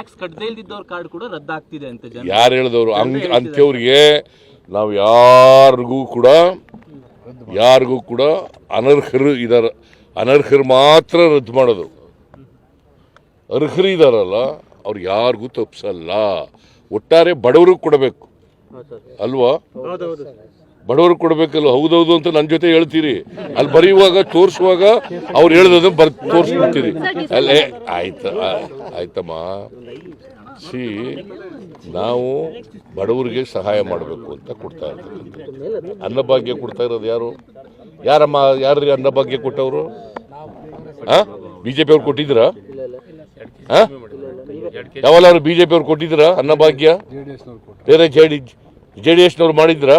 Tax ಕಟ್ಟದೇ ಇಲ್ದಿದ್ದವ್ರ card ಕೂಡ ರದ್ದಾಗ್ತಿದೆ ಅಂತ ಜನ ಯಾರು ಹೇಳಿದವರು? ಅಂತವ್ರಿಗೆ ಅಂಥವ್ರಿಗೆ ನಾವು ಯಾರಿಗೂ ಕೂಡ ಯಾರಿಗೂ ಕೂಡ ಅನರ್ಹರು ಇದಾರ. ಅನರ್ಹರು ಮಾತ್ರ ರದ್ದು ಮಾಡೋದು. ಅರ್ಹರು ಇದಾರಲ್ಲ ಅವ್ರು ಯಾರಿಗೂ ತಪ್ಪಿಸಲ್ಲ ಒಟ್ಟಾರೆ ಬಡವರು ಕೊಡಬೇಕು. ಅಲ್ವಾ? ಬಡವರು ಕೊಡಬೇಕಲ್ಲ ಹೌದೌದು ಅಂತ ನನ್ನ ಜೊತೆ ಹೇಳ್ತೀರಿ. ಅಲ್ಲಿ ಬರೆಯುವಾಗ ತೋರಿಸುವಾಗ ಅವ್ರು ಹೇಳಿದ್ರೆ ಬರ್ ತೋರಿಸ್ಬಿಡ್ತೀರಿ. ಅಲ್ಲೇ ಆಯ್ತ ಆಯ್ತಮ್ಮ. ಸಿ ನಾವು ಬಡವರಿಗೆ ಸಹಾಯ ಮಾಡಬೇಕು ಅಂತ ಕೊಡ್ತಾ ಇರ್ತೀವಿ ಅನ್ನಭಾಗ್ಯ ಕೊಡ್ತಾ ಇರೋದು ಯಾರು? ಯಾರಮ್ಮ ಯಾರ್ರಿ ಅನ್ನಭಾಗ್ಯ ಕೊಟ್ಟವರು? ಹಾ ಬಿಜೆಪಿ ಅವ್ರು ಕೊಟ್ಟಿದ್ದೀರಾ? ಬಿ ಜೆ ಬಿಜೆಪಿ ಅವ್ರು ಕೊಟ್ಟಿದ್ದೀರಾ ಅನ್ನಭಾಗ್ಯ? ಬೇರೆ ಜೆ ಡಿ ಜೆ ಡಿ ಎಸ್ನವ್ರು ಮಾಡಿದ್ರಾ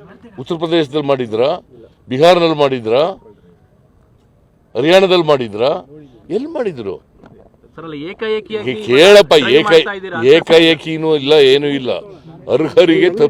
ಉತ್ತರ ಪ್ರದೇಶದಲ್ಲಿ ಮಾಡಿದ್ರಾ? ಬಿಹಾರದಲ್ಲಿ ಮಾಡಿದ್ರಾ? ಹರಿಯಾಣದಲ್ಲಿ ಮಾಡಿದ್ರಾ? ಎಲ್ಲಿ ಮಾಡಿದ್ರು? ಕೇಳಪ್ಪ? ಏಕಾಏಕಿನೂ ಇಲ್ಲ ಏನೂ ಇಲ್ಲ. ಅರ್ಹರಿಗೆ ತಪ್ಪ